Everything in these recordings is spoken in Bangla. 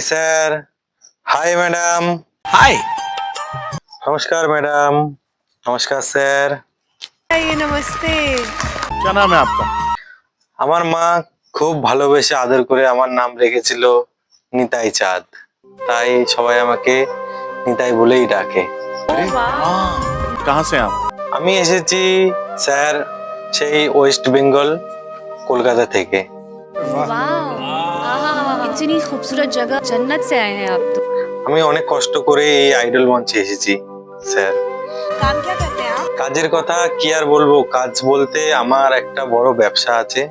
hi sir hi madam hi নমস্কার ম্যাডাম নমস্কার স্যার ये नमस्ते क्या नाम है आपका আমার মা খুব ভালোবেসে আদর করে আমার নাম রেখেছিল নিতাই চাঁদ তাই সবাই আমাকে নিতাই বলেই ডাকে कहाँ से हैं आप আমি এসেছি স্যার সেই ওয়েস্ট বেঙ্গল কলকাতা থেকে वाह इतनी खूबसूरत जगह जन्नत से आए हैं आप तो আমি অনেক কষ্ট করে এই আইডল মঞ্চে এসেছি স্যার काम क्या करते हैं आप কাজের কথা কি আর বলবো কাজ বলতে আমার একটা বড় ব্যবসা আছে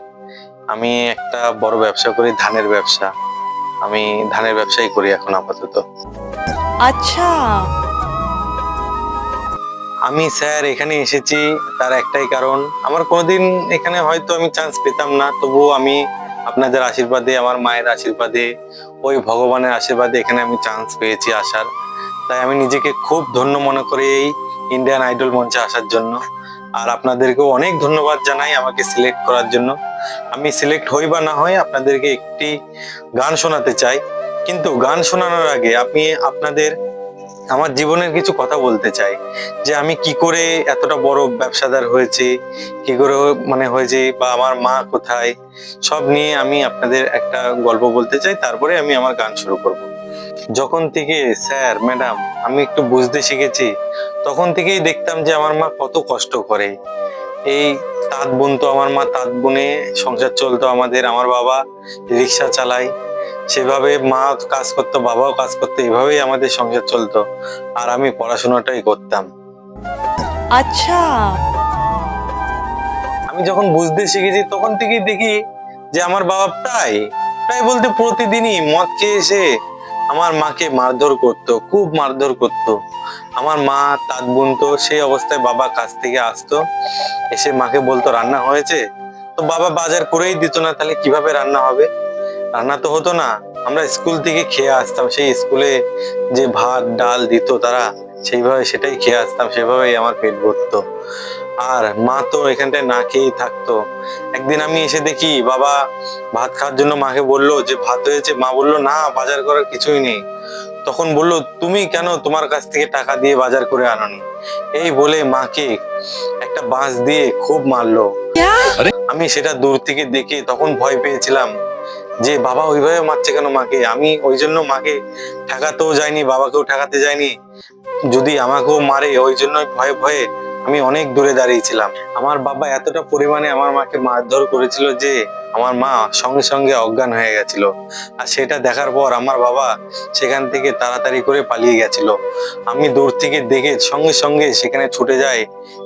আমি একটা বড় ব্যবসা করি ধানের ব্যবসা আমি ধানের ব্যবসাই করি এখন আপাতত अच्छा আমি স্যার এখানে এসেছি তার একটাই কারণ আমার কোনোদিন এখানে হয়তো আমি চান্স পেতাম না তবুও আমি আপনাদের আশীর্বাদে, আমার মায়ের আশীর্বাদে, ওই ভগবানের আশীর্বাদে এখানে আমি চান্স পেয়েছি আসার। তাই আমি নিজেকে খুব ধন্য মনে করি এই ইন্ডিয়ান আইডল মঞ্চে আসার জন্য। আর আপনাদেরকেও অনেক ধন্যবাদ জানাই আমাকে সিলেক্ট করার জন্য। আমি সিলেক্ট হই বা না হয় আপনাদেরকে একটি গান শোনাতে চাই। কিন্তু গান শোনানোর আগে আমি আপনাদের আমার জীবনের কিছু কথা বলতে চাই, যে আমি কি করে এতটা বড় ব্যবসাদার হয়েছে, কি করে মানে হয়েছে বা আমার মা কোথায়, সব নিয়ে আমি আপনাদের একটা গল্প বলতে চাই, তারপরে আমি আমার গান শুরু করব। যখন থেকে স্যার, ম্যাডাম, আমি একটু বুঝতে শিখেছি, তখন থেকেই দেখতাম যে আমার মা কত কষ্ট করে। এই তাঁত বুনতো আমার মা, তাঁত বুনে সংসার চলতো আমাদের, আমার বাবা রিক্সা চালায় সেভাবে মা কাজ করতো বাবাও কাজ করতো এভাবেই আমাদের সংসার চলতো। আর আমি পড়াশোনাটাই করতাম। আচ্ছা। আমি যখন বুঝতে শিখেছি তখন থেকেই দেখি যে আমার বাবা প্রায় প্রায় বলতে প্রতিদিনই মদ খেয়ে এসে আমার মাকে মারধর করত খুব মারধর করত। আমার মা তাঁত বুনতো সেই অবস্থায় বাবা কাছ থেকে আসতো এসে মাকে বলতো রান্না হয়েছে? তো বাবা বাজার করেই দিত না তাহলে কীভাবে রান্না হবে? রান্না তো হতো না। আমরা স্কুল থেকে খেয়ে আসতাম সেই স্কুলে যে ভাত ডাল দিত তারা সেইভাবে সেটাই খেয়ে আসতাম সেভাবেই আমার পেট ভরতো। আর মা তো এখানটায় না খেয়েই থাকতো। একদিন আমি এসে দেখি বাবা ভাত খাওয়ার জন্য মাকে বলল যে ভাত হয়েছে? মা বলল না বাজার করার কিছুই নেই। তখন বলল তুমি কেন তোমার কাছ থেকে টাকা দিয়ে বাজার করে আনোনি? এই বলে মাকে একটা বাঁশ দিয়ে খুব মারলো। আমি সেটা দূর থেকে দেখে তখন ভয় পেয়েছিলাম। যে বাবা ওইভাবে মারছে কেন মাকে? আমি ওই জন্য মাকে ঠেকাতেও যাইনি, বাবাকেও ঠেকাতে যাইনি। যদি আমাকেও মারে, ওই জন্যই ভয়ে ভয়ে আমি অনেক দূরে দাঁড়িয়েছিলাম। আমার বাবা এতটা পরিমাণে আমার মাকে মারধর করেছিল যে আমার মা সঙ্গে সঙ্গে অজ্ঞান হয়ে গেছিল। আর সেটা দেখার পর আমার বাবা সেখান থেকে তাড়াতাড়ি করে পালিয়ে গেছিল। আমি দূর থেকে দেখে সঙ্গে সঙ্গে সেখানে ছুটে যাই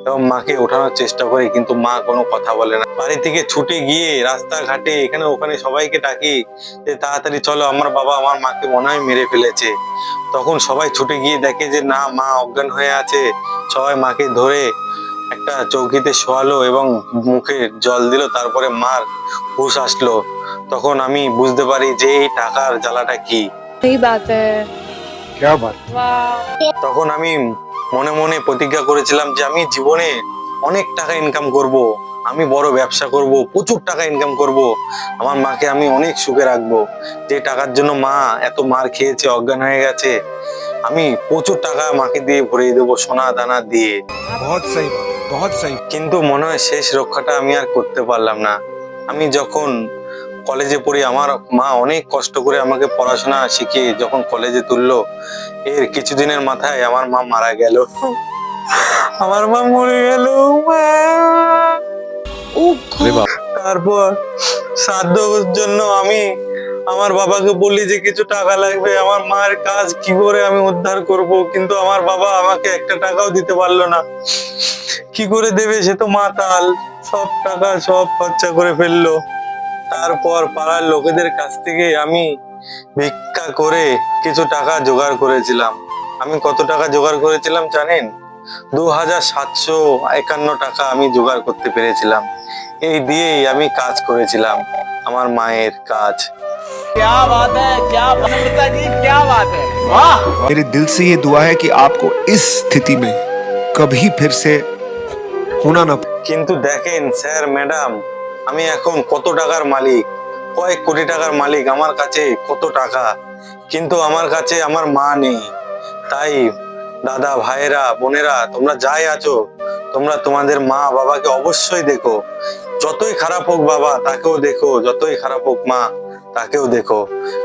এবং মাকে ওঠানোর চেষ্টা করি, কিন্তু মা কোনো কথা বলে না। বাড়ি থেকে ছুটে গিয়ে রাস্তাঘাটে এখানে ওখানে সবাইকে ডাকি যে, তাড়াতাড়ি চলো, আমার বাবা আমার মাকে মনে হয় মেরে ফেলেছে। তখন সবাই ছুটে গিয়ে দেখে যে, না, মা অজ্ঞান হয়ে আছে। সবাই মাকে ধরে একটা চৌকিতে শোয়ালো এবং মুখে জল দিল তারপরে মার হুশ আসলো তখন আমি বুঝতে পারি যে এই টাকার জ্বালাটা কি তখন আমি মনে মনে প্রতিজ্ঞা করেছিলাম যে আমি জীবনে অনেক টাকা ইনকাম করব। আমি বড় ব্যবসা করব প্রচুর টাকা ইনকাম করব। আমার মাকে আমি অনেক সুখে রাখব যে টাকার জন্য মা এত মার খেয়েছে অজ্ঞান হয়ে গেছে আমি প্রচুর টাকা মাকে দিয়ে ভরিয়ে দেবো সোনা দানা দিয়ে। কিন্তু মনে হয় শেষ রক্ষাটা আমি আর করতে পারলাম না। আমি যখন কলেজে পড়ি আমার মা অনেক কষ্ট করে আমাকে পড়াশোনা শিখিয়ে যখন কলেজে তুললো এর কিছুদিনের মাথায় আমার মা মারা গেল। আমার মা মরে গেল তারপর শ্রাদ্ধর জন্য আমি আমার বাবাকে বলি যে কিছু টাকা লাগবে, আমার মায়ের কাজ কি করে আমি উদ্ধার করব? কিন্তু আমার বাবা আমাকে একটা টাকাও দিতে পারল না। কি করে দেবে সে তো মাতাল। সব টাকা, সব খরচা করে ফেলল। তারপর পাড়ার লোকেদের কাছ থেকে আমি ভিক্ষা করে কিছু টাকা জোগাড় করেছিলাম। আমি কত টাকা জোগাড় করেছিলাম জানেন? দু হাজার সাতশো একান্ন টাকা আমি জোগাড় করতে পেরেছিলাম। এই দিয়েই আমি কাজ করেছিলাম। আমার মায়ের কাজ। क्या बात है क्या अमृता जी क्या बात है वाह मेरे दिल से ये दुआ है कि आपको इस स्थिति में कभी फिर से होना ना কিন্তু দেখেন স্যার ম্যাডাম আমি এখন কত টাকার মালিক কয়েক কোটি টাকার মালিক আমার কাছে কত টাকা কিন্তু আমার কাছে আমার মা নেই তাই দাদা ভাইয়েরা বোনেরা তোমরা যাই আছো তোমরা তোমাদের মা বাবাকে অবশ্যই দেখো যতই খারাপ হোক বাবা তাকেও দেখো যতই খারাপ হোক মা তাকেও দেখো।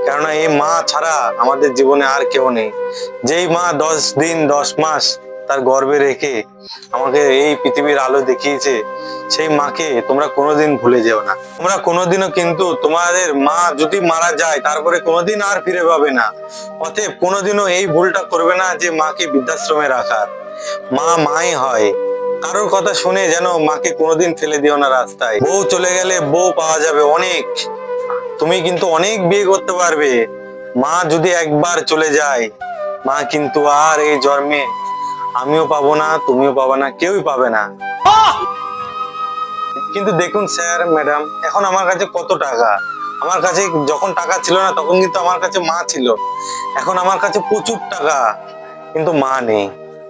কেননা এই মা ছাড়া আমাদের জীবনে আর কেউ নেই। যেই মা দশ দিন, দশ মাস তার গর্বে রেখে আমাকে এই পৃথিবীর আলো দেখিয়েছে, সেই মাকে তোমরা কোনোদিন ভুলে যেও না। তোমরা কোনোদিনও কিন্তু তোমাদের মা যদি মারা যায়, তারপরে কোনোদিন আর ফিরে পাবে না। অতএব কোনোদিনও এই ভুলটা করবে না যে মাকে বৃদ্ধাশ্রমে রাখার মা মাই হয়। কারোর কথা শুনে যেন মাকে কোনোদিন ফেলে দিও না রাস্তায়। বউ চলে গেলে বউ পাওয়া যাবে অনেক। তুমি কিন্তু অনেক বিয়ে করতে পারবে। মা যদি একবার চলে যায়, মা কিন্তু আর এই জন্মে আমিও পাবো না, তুমিও পাবে না, কেউই পাবে না। কিন্তু দেখুন স্যার, ম্যাডাম, এখন আমার কাছে কত টাকা? আমার কাছে যখন টাকা ছিল না, তখন কিন্তু আমার কাছে মা ছিল। এখন আমার কাছে প্রচুর টাকা, কিন্তু মা নেই।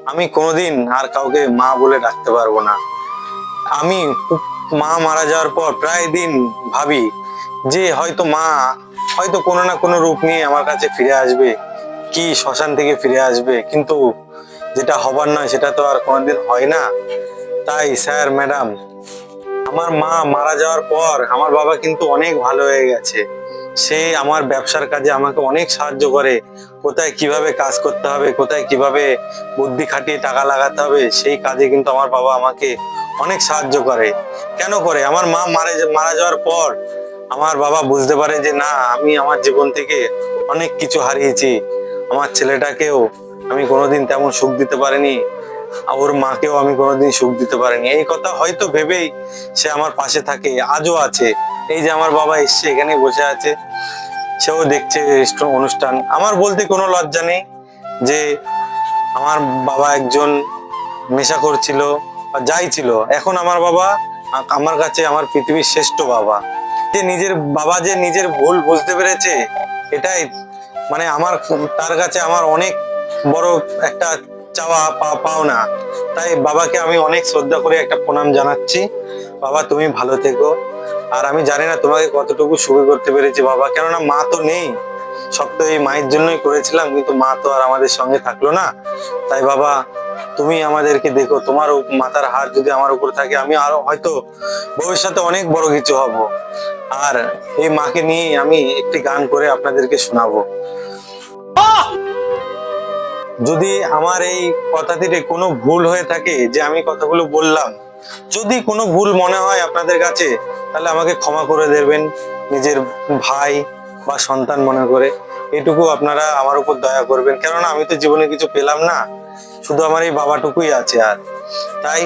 আমি কোনোদিন আর কাউকে মা বলে ডাকতে পারব না। আমি মা মারা যাওয়ার পর প্রায় দিন ভাবি যে হয়তো মা হয়তো কোনো না কোনো রূপ নিয়ে আমার কাছে ফিরে আসবে, কি শ্মশান থেকে ফিরে আসবে, কিন্তু যেটা হবার নয় সেটা তো আর কোনোদিন হয় না। তাই স্যার, ম্যাডাম, আমার মা মারা যাওয়ার পর আমার বাবা কিন্তু অনেক ভালো হয়ে গেছে। সে আমার ব্যবসার কাজে আমাকে অনেক সাহায্য করে। কোথায় কীভাবে কাজ করতে হবে, কোথায় কীভাবে বুদ্ধি খাটিয়ে টাকা লাগাতে হবে, সেই কাজে কিন্তু আমার বাবা আমাকে অনেক সাহায্য করে। কেন করে? আমার মা মারা মারা যাওয়ার পর আমার বাবা বুঝতে পারে যে না, আমি আমার জীবন থেকে অনেক কিছু হারিয়েছি। আমার ছেলেটাকেও আমি কোনোদিন তেমন সুখ দিতে পারিনি ওর মাকেও আমি কোনোদিন সুখ দিতে পারিনি। এই কথা হয়তো ভেবেই সে আমার পাশে থাকে, আজও আছে। এই যে আমার বাবা এসছে এখানে বসে আছে। সেও দেখছে অনুষ্ঠান। আমার বলতে কোনো লজ্জা নেই যে আমার বাবা একজন নেশা করছিল বা যাই ছিল। এখন আমার বাবা, আমার কাছে আমার পৃথিবীর শ্রেষ্ঠ বাবা। যে নিজের বাবা যে নিজের ভুল বুঝতে পেরেছে, এটাই। মানে আমার, তার কাছে আমার অনেক বড় একটা চাওয়া পা- পাওনা। তাই বাবাকে আমি অনেক শ্রদ্ধা করে একটা প্রণাম জানাচ্ছি। বাবা, তুমি ভালো থেকো। আর আমি জানি না তোমাকে কতটুকু সুখী করতে পেরেছি বাবা, কেননা মা তো নেই। সব তো এই মায়ের জন্যই করেছিলাম, কিন্তু মা তো আর আমাদের সঙ্গে থাকল না। তাই বাবা তুমি আমাদেরকে দেখো, তোমার মাথার হার যদি আমার উপর থাকে, আমি আরও হয়তো ভবিষ্যতে অনেক বড় কিছু হব। আর এই মাকে নিয়ে আমি একটি গান করে আপনাদেরকে শোনাবো। যদি আমার এই কথাটিতে কোনো ভুল হয়ে থাকে, যে আমি কথাগুলো বললাম, যদি কোনো ভুল মনে হয় আপনাদের কাছে, তাহলে আমাকে ক্ষমা করে দেবেন, নিজের ভাই বা সন্তান মনে করে। এটুকু আপনারা আমার উপর দয়া করবেন। কেননা আমি তো জীবনে কিছু পেলাম না। শুধু আমার এই বাবাটুকুই আছে আর। তাই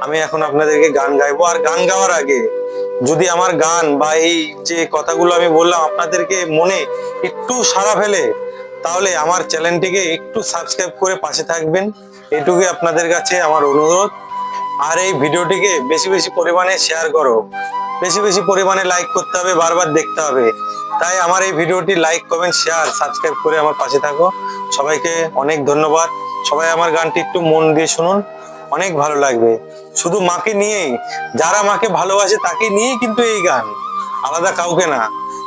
আমি এখন আপনাদেরকে গান গাইবো। আর গান গাওয়ার আগে যদি আমার গান বা এই যে কথাগুলো আমি বললাম আপনাদেরকে মনে একটু সারা ফেলে, তাহলে আমার চ্যানেলটিকে একটু সাবস্ক্রাইব করে পাশে থাকবেন। এটুকুই আপনাদের কাছে আমার অনুরোধ। আর এই ভিডিওটিকে বেশি বেশি পরিমাণে শেয়ার করো। বেশি বেশি পরিমাণে লাইক করতে হবে, বারবার দেখতে হবে। তাই আমার এই ভিডিওটি লাইক কমেন্ট শেয়ার সাবস্ক্রাইব করে আমার পাশে থাকো। সবাইকে অনেক ধন্যবাদ। সবাই আমার গানটি একটু মন দিয়ে শুনুন, অনেক ভালো লাগবে। শুধু মাকে নিয়েই, যারা মাকে ভালোবাসে তাকে নিয়েই কিন্তু এই গান, আলাদা কাউকে না।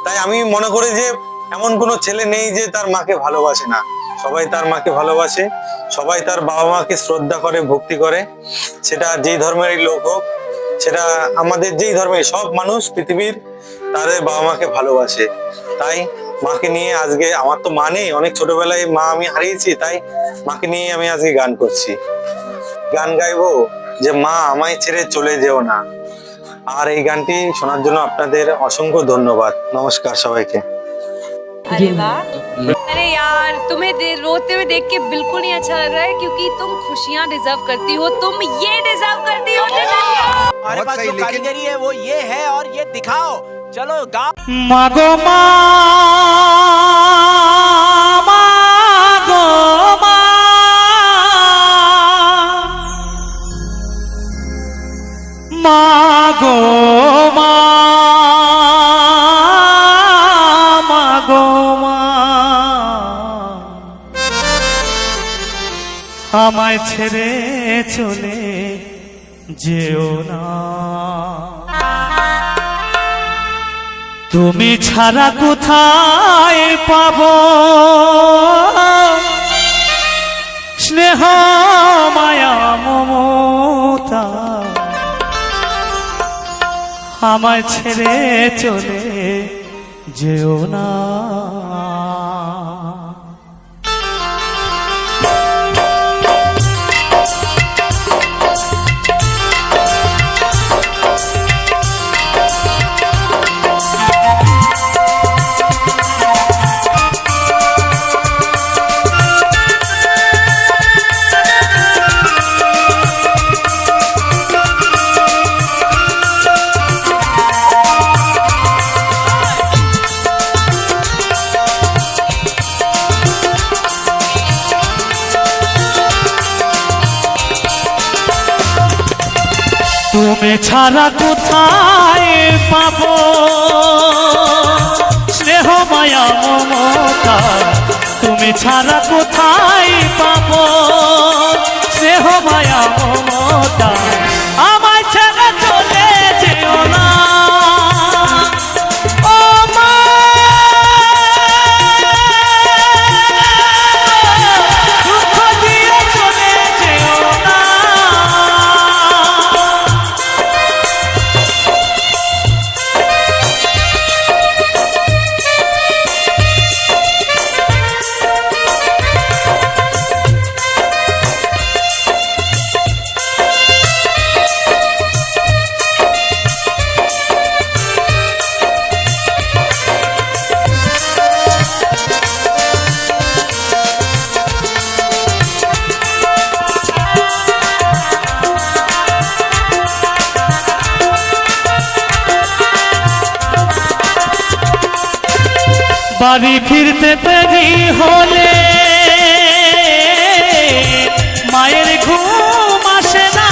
তাই আমি মনে করি যে, এমন কোনো ছেলে নেই যে তার মাকে ভালোবাসে না। সবাই তার মাকে ভালোবাসে, সবাই তার বাবা মাকে শ্রদ্ধা করে, ভক্তি করে। সেটা যেই ধর্মেরই লোক হোক, সেটা আমাদের যেই ধর্মের, সব মানুষ পৃথিবীর তাদের বাবা মাকে ভালোবাসে। তাই মাকে নিয়ে আজকে আমার তো মা নেই অনেক ছোটবেলায় মা আমি হারিয়েছি তাই মাকে নিয়ে আমি আজকে গান করছি গান গাইবো যে মা আমায় ছেড়ে চলে যেও না আর এই গানটি শোনার জন্য আপনাদের অসংখ্য ধন্যবাদ নমস্কার সবাইকে अरे वाह अरे यार तुम्हें दे- रोते हुए देख के बिल्कुल नहीं अच्छा लग रहा है क्योंकि तुम खुशियां डिजर्व करती हो तुम ये डिजर्व करती हो जिंदगी में। हमारे पास जो कारीगरी है वो ये है और ये दिखाओ চলো গা মাগো মা মাগো মা। মাগো আমায় ছেড়ে চলে যেও না। তুমি ছাড়া কোথায় পাব? স্নেহ মায়া মমতা আমায় ছেড়ে চলে যেও না। ছাড়া কোথায় পাব? স্নেহ মায়া মমতা তুমি ছাড়া কোথায় পাব? স্নেহ মায়া মমতা বাড়ি ফিরতে দেরি হলে মায়ের ঘুম আসে না।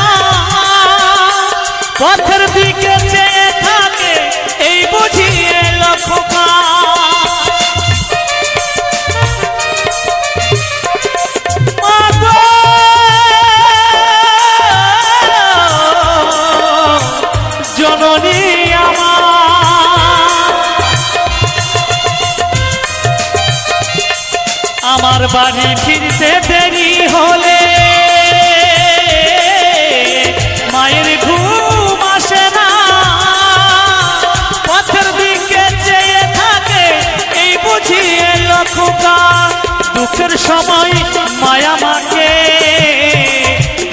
পথের বাড়ি ফিরতে দেরি হলে মায়ের ঘুম আসে না। পথের দিকে চেয়ে থাকে, এই বুঝিয়ে লক্ষকা দুঃখের সময় মায়া মাকে,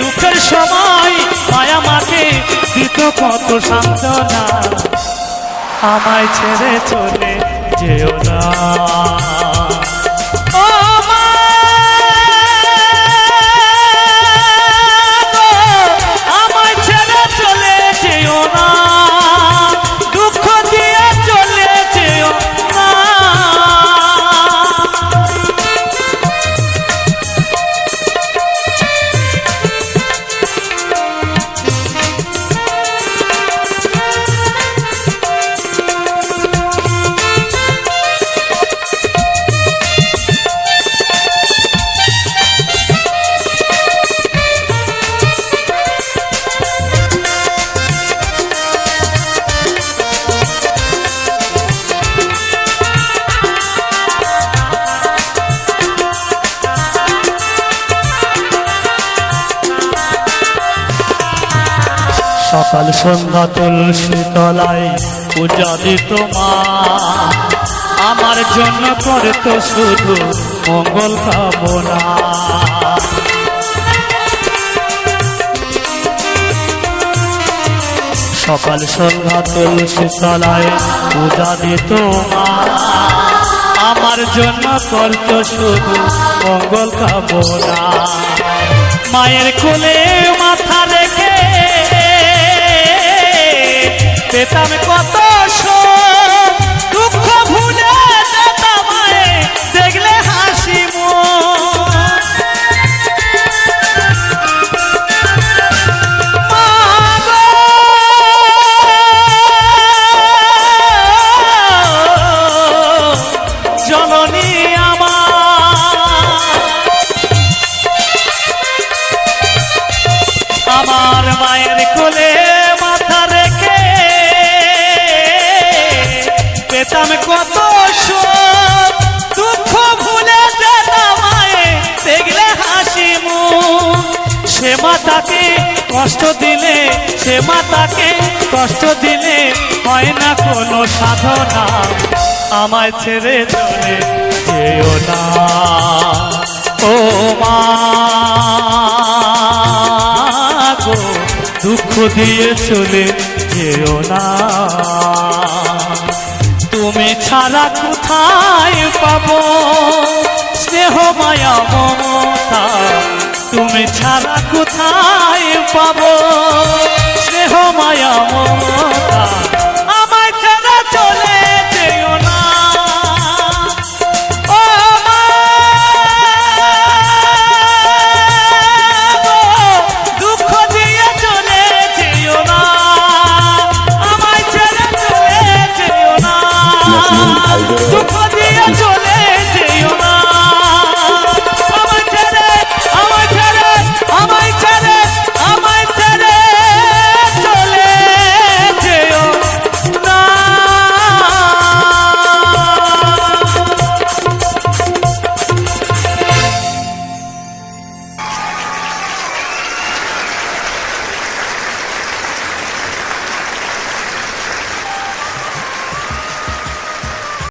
দুঃখের সময় মায়া মাকে, দিত কত সান্ত্বনা। আমায় ছেড়ে চলে যেও না। সকাল সন্ধ্যা তুলসী তলায় পূজা দিত মা। আমার জন্য করে তো শুধু মঙ্গল কামনা। সকাল সন্ধ্যা তুলসী তলায় পূজা দিত মা। আমার জন্য করত শুধু মঙ্গল কামনা। মায়ের কোলে পেতাম কত কষ্ট দিলে সে মাতাকে কষ্ট দিলে হয় না কোনো সাধনা। আমায় ছেড়ে চলে যেও না। ও মা, গো, দুঃখ দিয়ে চলে যেও না। তুমি ছাড়া কোথায় পাবো? স্নেহ মায়া মমতা তুমি ছাড়া কোথায় পাব? স্নেহ মায়া মমতা আমায় ছাড়া চলে যেও না। দুঃখ চলে না। আমায় যেও দুঃখ দিয়ে চলে